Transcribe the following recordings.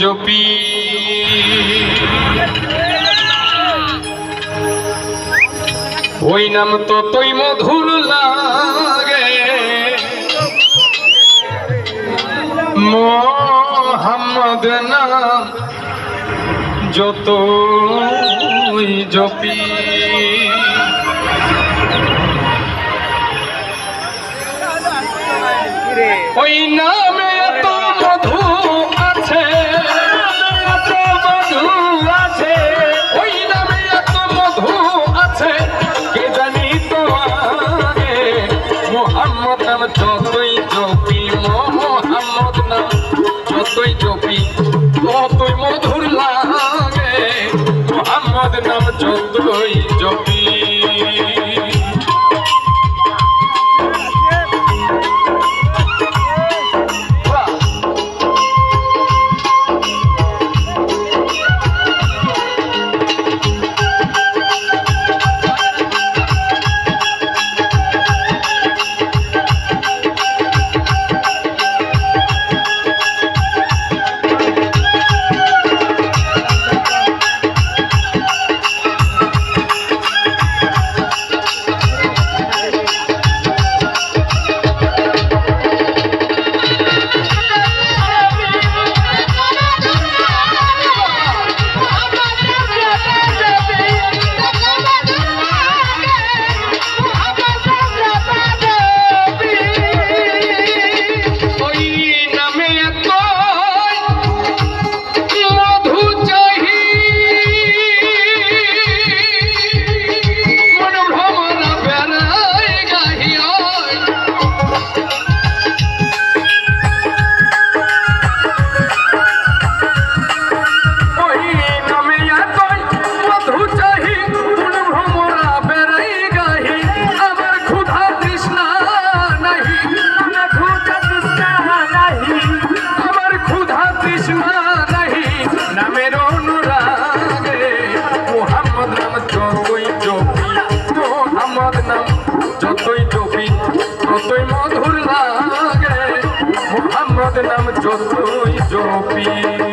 জপি। ওই নাম তো তৈ মধুর লাগে। মোহাম্মদ নাম যত জপি। ওই না সদনাম যতই জপি।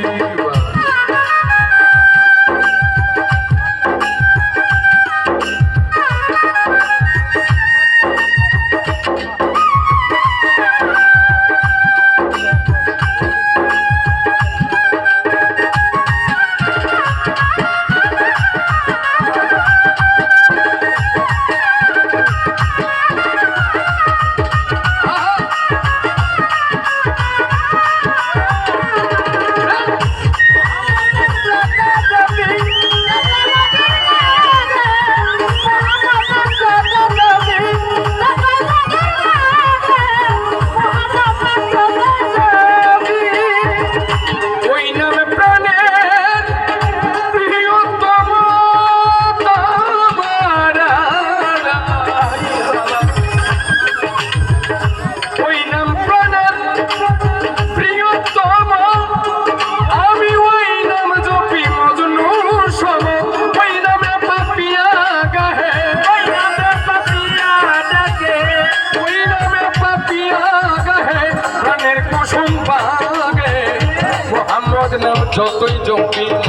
যতই জমি